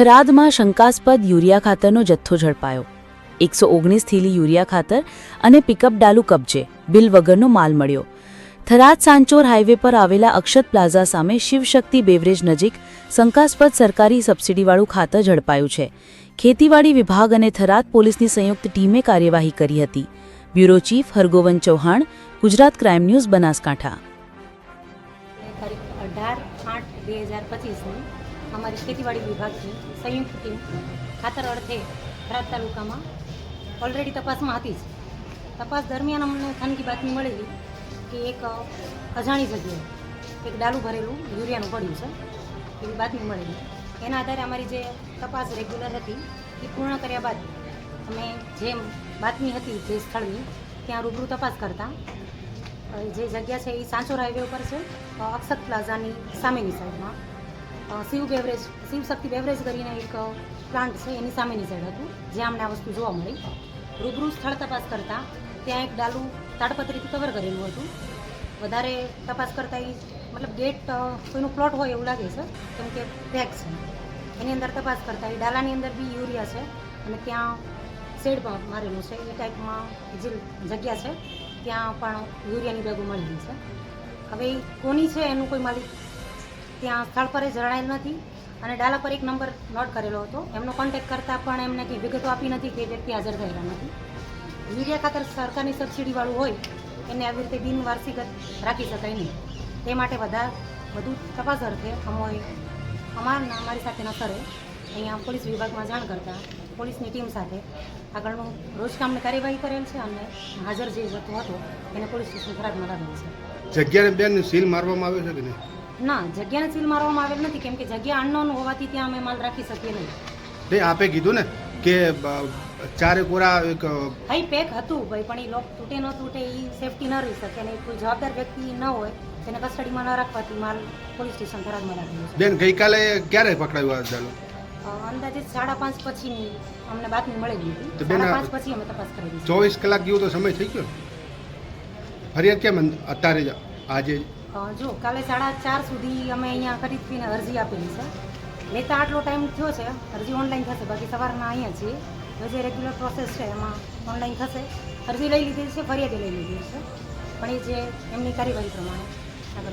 થરાદમાં શંકાસ્પદ યુરિયા ખાતરનો જથ્થો ઝડપાયો. એકસો ઓગણીસ થેલી યુરિયા ખાતર અને પિકઅપ ડાલુ કબજે બિલ વગરનો માલ મળ્યો. થરાદ સાંચોર હાઈવે પર આવેલા અક્ષત પ્લાઝા સામે શિવશક્તિ બેવરેજ નજીક શંકાસ્પદ સરકારી સબસિડીવાળું ખાતર ઝડપાયું છે. ખેતીવાડી વિભાગ અને થરાદ પોલીસની સંયુક્ત ટીમે કાર્યવાહી કરી હતી. Bureau chief Hargovan Chauhan, Gujarat crime news Banaskantha. અઢાર આઠ બે હજાર પચીસની અમારી ખેતીવાડી વિભાગની સંયુક્ત ટીમ ખાતર અર્થે થરાદ તાલુકામાં ઓલરેડી તપાસમાં હતી જ. તપાસ દરમિયાન અમને ખાનગી બાતમી મળેલી કે એક અજાણી જગ્યાએ એક ડાલું ભરેલું યુરિયાનું પડ્યું છે. એવી બાતમી મળેલી. એના આધારે અમારી જે તપાસ રેગ્યુલર હતી, એ પૂર્ણ કર્યા બાદ અમે જે બાતમી હતી જે સ્થળની, ત્યાં રૂબરૂ તપાસ કરતાં. જે જગ્યા છે એ સાંચોર હાઈવે ઉપર છે અક્ષત પ્લાઝાની સામેની સાઈડમાં શિવ બેવરેજ શિવશક્તિ બેવરેજ કરીને એક પ્લાન્ટ છે, એની સામેની સાઈડ હતું. જ્યાં અમને આ વસ્તુ જોવા મળી. રૂબરૂ સ્થળ તપાસ કરતાં ત્યાં એક ડાલું તાડપત્રીથી કવર કરેલું હતું. વધારે તપાસ કરતાં એ મતલબ ગેટ કોઈનું પ્લોટ હોય એવું લાગે છે, કેમ કે પેક છે. એની અંદર તપાસ કરતાં એ ડાલાની અંદર બી યુરિયા છે અને ત્યાં શેડ પણ મારેલું છે. એ ટાઈપમાં જે જગ્યા છે, ત્યાં પણ યુરિયાની બેગો મળેલી છે. હવે એ કોની છે, એનું કોઈ માલિક ત્યાં સ્થળ પર જણાયેલ નથી અને ડાલા પર એક નંબર નોટ કરેલો હતો. એમનો કોન્ટેક કરતાં પણ એમને કંઈ વિગતો આપી નથી કે વ્યક્તિ હાજર થયેલા નથી. યુરિયા ખાતર સરકારની સબસિડીવાળું હોય, એને આવી રીતે બિનવાર્ષિક રાખી શકાય નહીં. તે માટે બધા વધુ તપાસ અર્થે અમોએ અમારના અમારી સાથેના સરે અહીંયા પોલીસ વિભાગમાં જાણ કરતાં પોલીસની ટીમ સાથે આગળનું રોજકામની કાર્યવાહી કરેલ છે અને હાજર જે જતો હતો એને પોલીસ સ્ટેશન ખરાબમાં લાવેલ છે. જગ્યાને બેન સીલ મારવામાં આવે છે કે નહીં? ના જગ્યાને સીલ મારવામાં આવેલ નથી કેમ કે જગ્યા અનનોન હોવાથી ત્યાં અમે માલ રાખી શકીએ નહીં. નહીં આપે કીધું ને કે ચારે કોરા એક ભાઈ પેક હતું ભાઈ પણ એ લોક તૂટે ન તૂટે એ સેફટી ન રહી શકે ને કોઈ જવાબદાર વ્યક્તિ ન હોય તેને કસ્ટડીમાં ન રાખવાથી માલ પોલીસ સ્ટેશન ફરજમાં રાખેલું છે. બેન ગઈકાલે ક્યારે પકડાયું આ ચાલો અંદાજે સાડા પાંચ પછીની અમને બાતમી મળેલી હતી. તો બેન, સાડા પાંચ પછી અમે તપાસ કરી ચોવીસ કલાક જેવું તો સમય થઈ ગયો? ફરિયાદ કેમ અત્યારે આજે જો, કાલે સાડા ચાર સુધી અમે અહીંયા ખરીદીને અરજી આપેલી છે. લેતા આટલો ટાઈમ થયો છે, અરજી ઓનલાઈન થશે, બાકી સવારના અહીંયા છીએ. જે રેગ્યુલર પ્રોસેસ છે, એમાં ઓનલાઈન થશે. અરજી લઈ લીધી છે, ફરિયાદી લઈ લીધી છે. પણ એ જે એમની કાર્યવાહી પ્રમાણે આગળ